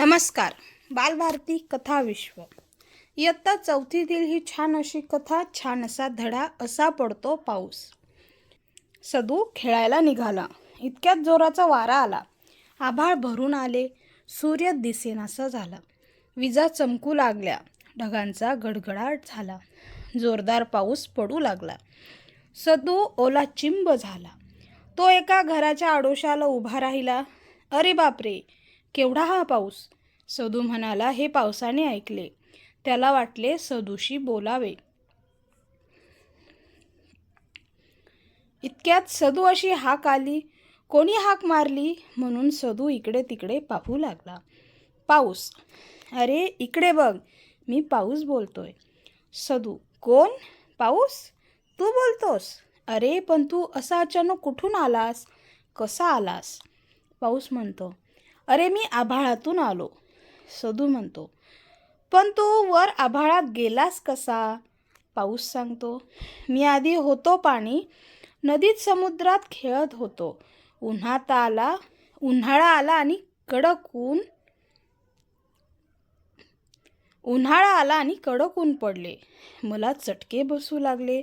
नमस्कार. बालभारती कथा विश्व. इयत्ता चौथीतील ही छान अशी कथा छान असा धडा असा पडतो पाऊस. सदू खेळायला निघाला. इतक्यात जोराचा वारा आला. आभाळ भरून आले. सूर्य दिसेनासा झाला. विजा चमकू लागल्या. ढगांचा गडगडाट झाला. जोरदार पाऊस पडू लागला. सदू ओला चिंब झाला. तो एका घराच्या आडोशाला उभा राहिला. अरे बापरे! केवढा हा पाऊस? सदू म्हणाला हे पावसाने ऐकले. त्याला वाटले सदूशी बोलावे. इतक्यात सदू अशी हाक आली कोणी हाक मारली? म्हणून सदू इकडे तिकडे पाहू लागला. पाऊस. अरे इकडे बघ मी पाऊस बोलतोय. सदू कोण? पाऊस? तू बोलतोस. अरे पण तू असा अचानक कुठून आलास? कसा आलास? पाऊस म्हणतो. अरे मी आभाळातून आलो. सदू म्हणतो. पण तू वर आभाळात गेलास कसा? पाऊस सांगतो. मी आधी होतो पाणी. नदीत समुद्रात खेळत होतो. उन्हात आला उन्हाळा आला आणि कडक ऊन उन्हाळा आला आणि कडक ऊन पडले. मला चटके बसू लागले.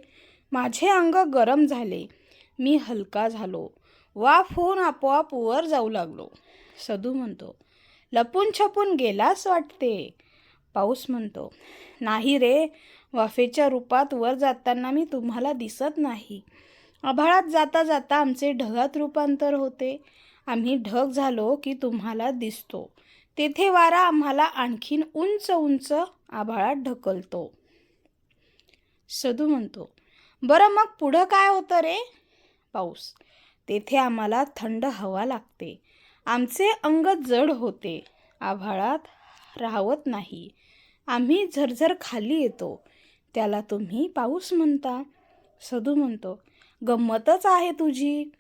माझे अंग गरम झाले. मी हलका झालो. वाफ होऊन आपोआप वर जाऊ लागलो. सदू म्हणतो. लपून छपून गेलास वाटते. पाऊस म्हणतो. नाही रे वाफेच्या रूपात वर जाताना मी तुम्हाला दिसत नाही. आभाळात जाता जाता आमचे ढगात रूपांतर होते. आम्ही ढग झालो की तुम्हाला दिसतो. तेथे वारा आम्हाला आणखीन उंच उंच आभाळात ढकलतो. सदू म्हणतो बरं मग पुढं काय होतं रे? पाऊस. तेथे आम्हाला थंड हवा लागते. आमचे अंग जड होते. आभाळात राहवत नाही. आम्ही झरझर खाली येतो. त्याला तुम्ही पाऊस म्हणता. सदू म्हणतो गंमतच आहे तुझी.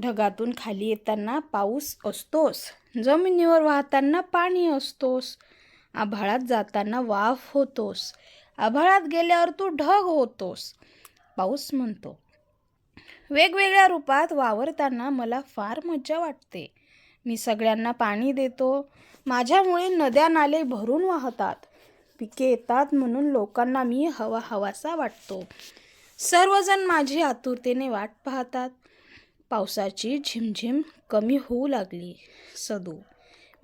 ढगातून खाली येताना पाऊस असतोस. जमिनीवर वाहताना पाणी असतोस. आभाळात जाताना वाफ होतोस. आभाळात गेल्यावर तू ढग होतोस. पाऊस म्हणतो. वेगवेगळ्या रूपात वावरताना मला फार मज्जा वाटते. मी सगळ्यांना पाणी देतो. माझ्यामुळे नद्या नाले भरून वाहतात. पिके येतात म्हणून लोकांना मी हवा हवासा वाटतो. सर्वजण माझी आतुरतेने वाट पाहतात. पावसाची झिमझिम कमी होऊ लागली. सदू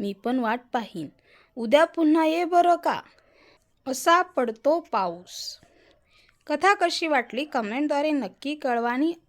मी पण वाट पाहीन. उद्या पुन्हा ये बरं का? असा पडतो पाऊस. कथा कशी वाटली कमेंटद्वारे नक्की कळवा आणि